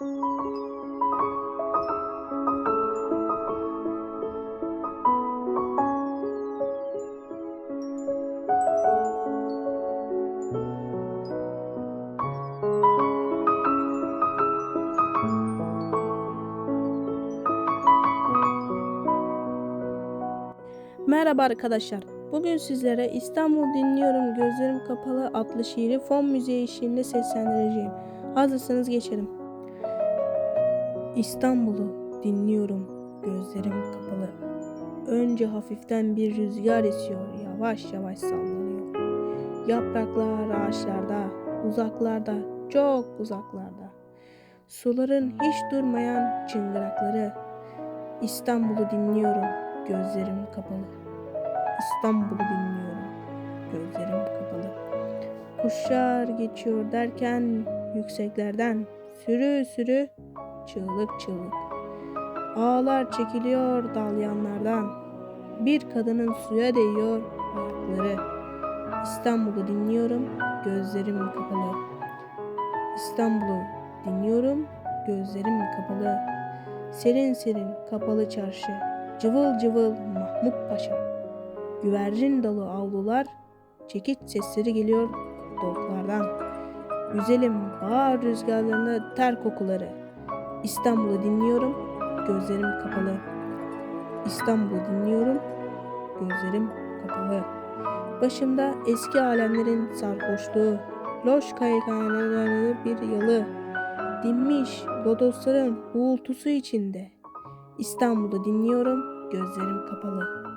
Merhaba arkadaşlar. Bugün sizlere İstanbul Dinliyorum Gözlerim Kapalı adlı şiiri fon müziği eşliğinde seslendireceğim. Hazırsanız geçelim. İstanbul'u dinliyorum gözlerim kapalı. Önce hafiften bir rüzgar esiyor, yavaş yavaş sallanıyor. Yapraklar ağaçlarda, uzaklarda, çok uzaklarda. Suların hiç durmayan çıngırakları. İstanbul'u dinliyorum gözlerim kapalı. İstanbul'u dinliyorum. Gözlerim kapalı. Kuşlar geçiyor derken yükseklerden sürü sürü çığlık çığlık. Ağlar çekiliyor dalyanlardan. Bir kadının suya değiyor ayakları. İstanbul'u dinliyorum. Gözlerim kapalı. İstanbul'u dinliyorum. Gözlerim kapalı. Serin serin kapalı çarşı. Cıvıl cıvıl Mahmut Paşa. Güvercin dalı avlular, çekiç sesleri geliyor doklardan. Güzelim bahar rüzgarlarında ter kokuları. İstanbul'u dinliyorum, gözlerim kapalı. İstanbul'u dinliyorum, gözlerim kapalı. Başımda eski alemlerin sarhoşluğu, loş kayıkhanelerinde bir yalı. Dinmiş lodosların uğultusu içinde. İstanbul'u dinliyorum, gözlerim kapalı.